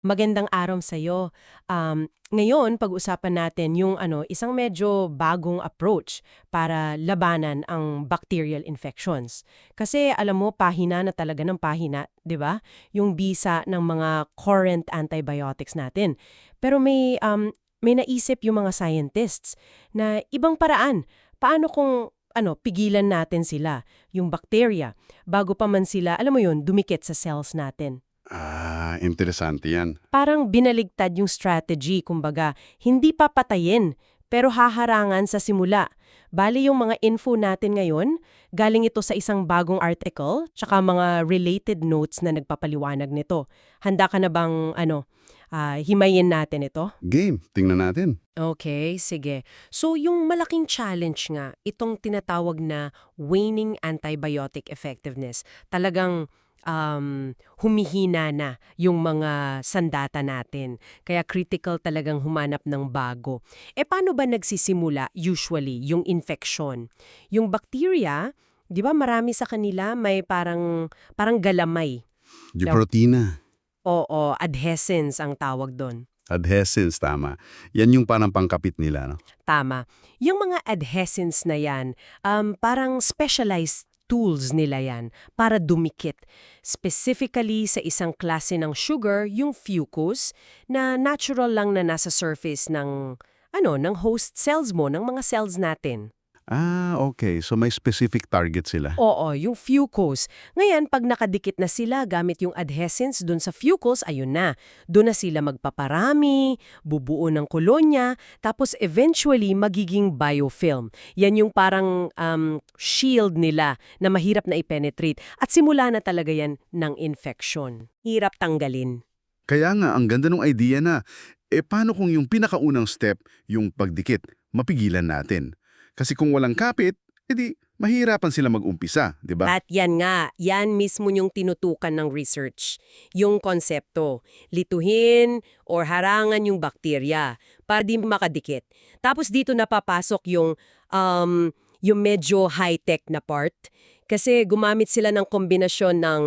Magandang araw sa iyo. Um, ngayon, pag-usapan natin yung ano, isang medyo bagong approach para labanan ang bacterial infections. Kasi alam mo, pahina na talaga ng pahina, 'di ba? Yung bisa ng mga current antibiotics natin. Pero may um, may naisip yung mga scientists na ibang paraan. Paano kung ano, pigilan natin sila, yung bacteria, bago pa man sila, alam mo yun, dumikit sa cells natin. Ah, interesante yan. Parang binaligtad yung strategy, kumbaga, hindi pa patayin, pero haharangan sa simula. Bali yung mga info natin ngayon, galing ito sa isang bagong article, tsaka mga related notes na nagpapaliwanag nito. Handa ka na bang, ano, ah, himayin natin ito? Game, tingnan natin. Okay, sige. So yung malaking challenge nga, itong tinatawag na waning antibiotic effectiveness. Talagang um, humihina na yung mga sandata natin. Kaya critical talagang humanap ng bago. E paano ba nagsisimula usually yung infection? Yung bacteria, di ba marami sa kanila may parang, parang galamay. Yung protina. Oo, adhescence ang tawag doon. Adhescence, tama. Yan yung parang pangkapit nila, no? Tama. Yung mga adhescents na yan, um, parang specialized tools nila yan para dumikit. Specifically sa isang klase ng sugar, yung fucose, na natural lang na nasa surface ng, ano, ng host cells mo, ng mga cells natin. Ah, okay. So may specific target sila. Oo, yung fucose. Ngayon, pag nakadikit na sila gamit yung adhescents dun sa fucose, ayun na. Doon na sila magpaparami, bubuo ng kolonya, tapos eventually magiging biofilm. Yan yung parang um, shield nila na mahirap na i-penetrate. At simula na talaga yan ng infection. Hirap tanggalin. Kaya nga, ang ganda ng idea na, eh paano kung yung pinakaunang step, yung pagdikit, mapigilan natin? Kasi kung walang kapit, edi mahirapan sila mag-umpisa, di ba? At yan nga, yan mismo yung tinutukan ng research. Yung konsepto, lituhin or harangan yung bakterya para di makadikit. Tapos dito napapasok yung, um, yung medyo high-tech na part. Kasi gumamit sila ng kombinasyon ng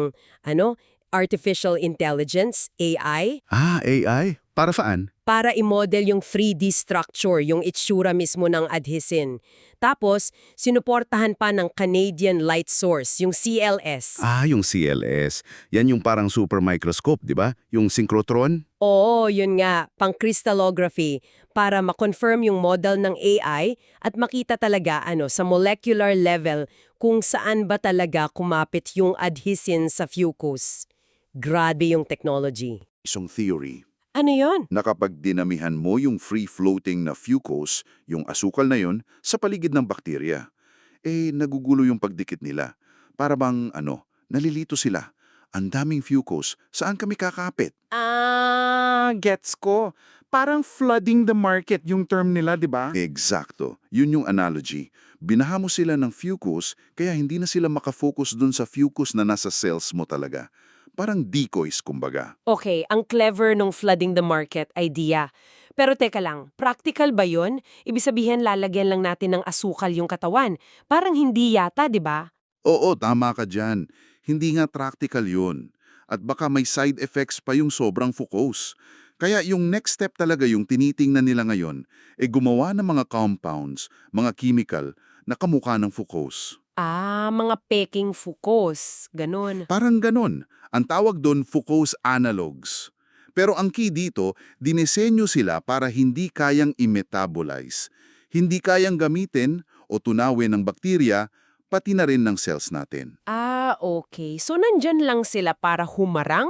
ano, artificial intelligence, AI, Ah, AI? Para saan? para i-model yung 3D structure, yung itsura mismo ng adhesin. Tapos, sinuportahan pa ng Canadian Light Source, yung CLS. Ah, yung CLS. Yan yung parang super microscope, di ba? Yung synchrotron? Oo, yun nga, pang crystallography, para ma-confirm yung model ng AI at makita talaga ano sa molecular level kung saan ba talaga kumapit yung adhesin sa fucose. Grabe yung technology. isang theory Ano yon? na kapag dinamihan mo yung free-floating na fucose, yung asukal na yon, sa paligid ng bakterya, eh nagugulo yung pagdikit nila. Para bang, ano, nalilito sila. Ang daming fucose, saan kami kakapit? Ah, gets ko. Parang flooding the market yung term nila, di ba? Eksakto. Yun yung analogy. Binaha mo sila ng fucose, kaya hindi na sila makafocus dun sa fucose na nasa cells mo talaga. Parang decoys, kumbaga. Okay, ang clever nung flooding the market idea. Pero teka lang, practical ba yon? Ibig sabihin lalagyan lang natin ng asukal yung katawan. Parang hindi yata, di ba? Oo, tama ka dyan. Hindi nga practical yun. At baka may side effects pa yung sobrang fucose. Kaya yung next step talaga yung tinitingnan nila ngayon, e gumawa ng mga compounds, mga chemical, na kamukha ng fucose. Ah, mga peking fukos. Ganon. Parang ganon. Ang tawag doon fucose analogs. Pero ang key dito, dinesenyo sila para hindi kayang i-metabolize. Hindi kayang gamitin o tunawin ng bakterya, pati na rin ng cells natin. Ah, okay. So nandyan lang sila para humarang?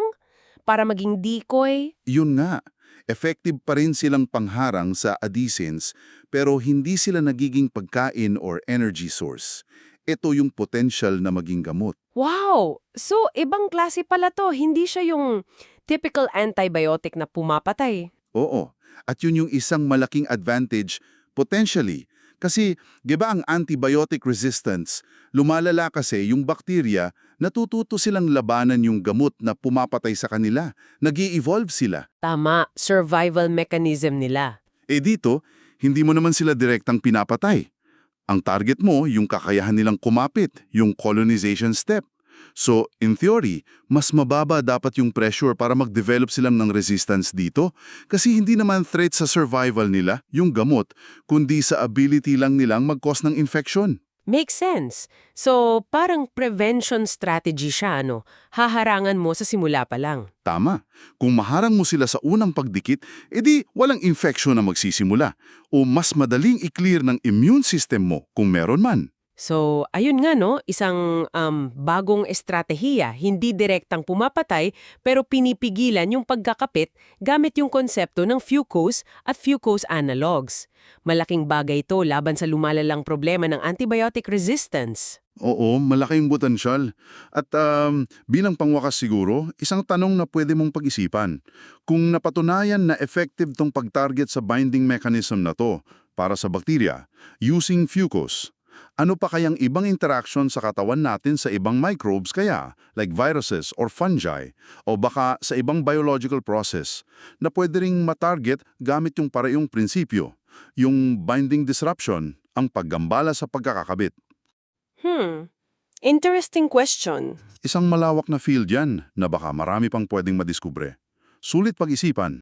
Para maging decoy? Yun nga, effective pa rin silang pangharang sa adhesins pero hindi sila nagiging pagkain or energy source. Ito yung potential na maging gamot. Wow! So, ibang klase pala to. Hindi siya yung typical antibiotic na pumapatay. Oo, at yun yung isang malaking advantage, potentially. Kasi, di ba ang antibiotic resistance, lumalala kasi yung bakterya, natututo silang labanan yung gamot na pumapatay sa kanila. nag evolve sila. Tama, survival mechanism nila. Eh dito, hindi mo naman sila direktang pinapatay. Ang target mo, yung kakayahan nilang kumapit, yung colonization step. So, in theory, mas mababa dapat yung pressure para mag-develop silang ng resistance dito kasi hindi naman threat sa survival nila, yung gamot, kundi sa ability lang nilang mag-cause ng infection. Makes sense. So, parang prevention strategy siya, ano? Haharangan mo sa simula pa lang. Tama. Kung maharang mo sila sa unang pagdikit, edi walang infection na magsisimula o mas madaling i-clear ng immune system mo kung meron man. So, ayun nga no, isang um, bagong estratehiya, hindi direktang pumapatay pero pinipigilan yung pagkakapit gamit yung konsepto ng fucose at fucose analogs. Malaking bagay ito laban sa lumalalang problema ng antibiotic resistance. Oo, malaking potensyal. At um, bilang pangwakas siguro, isang tanong na pwede mong pag-isipan. Kung napatunayan na effective tong pag-target sa binding mechanism na to para sa bakterya, using fucose, ano pa kayang ibang interaction sa katawan natin sa ibang microbes kaya, like viruses or fungi, o baka sa ibang biological process, na pwede ring matarget gamit yung parehong prinsipyo, yung binding disruption, ang paggambala sa pagkakakabit. Hmm, interesting question. Isang malawak na field yan na baka marami pang pwedeng madiskubre. Sulit pag-isipan.